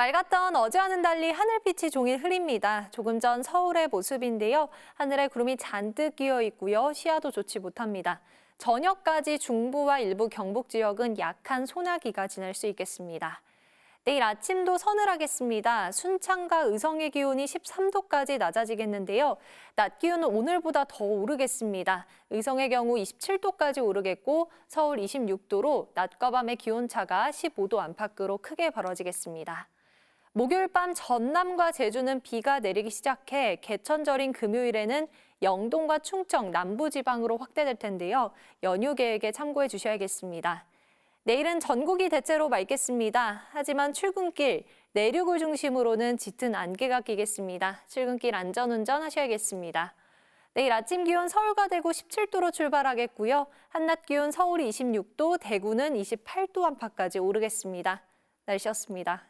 맑았던 어제와는 달리 하늘빛이 종일 흐립니다. 조금 전 서울의 모습인데요. 하늘에 구름이 잔뜩 끼어 있고요. 시야도 좋지 못합니다. 저녁까지 중부와 일부 경북 지역은 약한 소나기가 지날 수 있겠습니다. 내일 아침도 서늘하겠습니다. 순창과 의성의 기온이 13도까지 낮아지겠는데요. 낮 기온은 오늘보다 더 오르겠습니다. 의성의 경우 27도까지 오르겠고 서울 26도로 낮과 밤의 기온 차가 15도 안팎으로 크게 벌어지겠습니다. 목요일 밤 전남과 제주는 비가 내리기 시작해 개천절인 금요일에는 영동과 충청 남부지방으로 확대될 텐데요. 연휴 계획에 참고해 주셔야겠습니다. 내일은 전국이 대체로 맑겠습니다. 하지만 출근길, 내륙을 중심으로는 짙은 안개가 끼겠습니다. 출근길 안전운전 하셔야겠습니다. 내일 아침 기온 서울과 대구 17도로 출발하겠고요. 한낮 기온 서울이 26도, 대구는 28도 안팎까지 오르겠습니다. 날씨였습니다.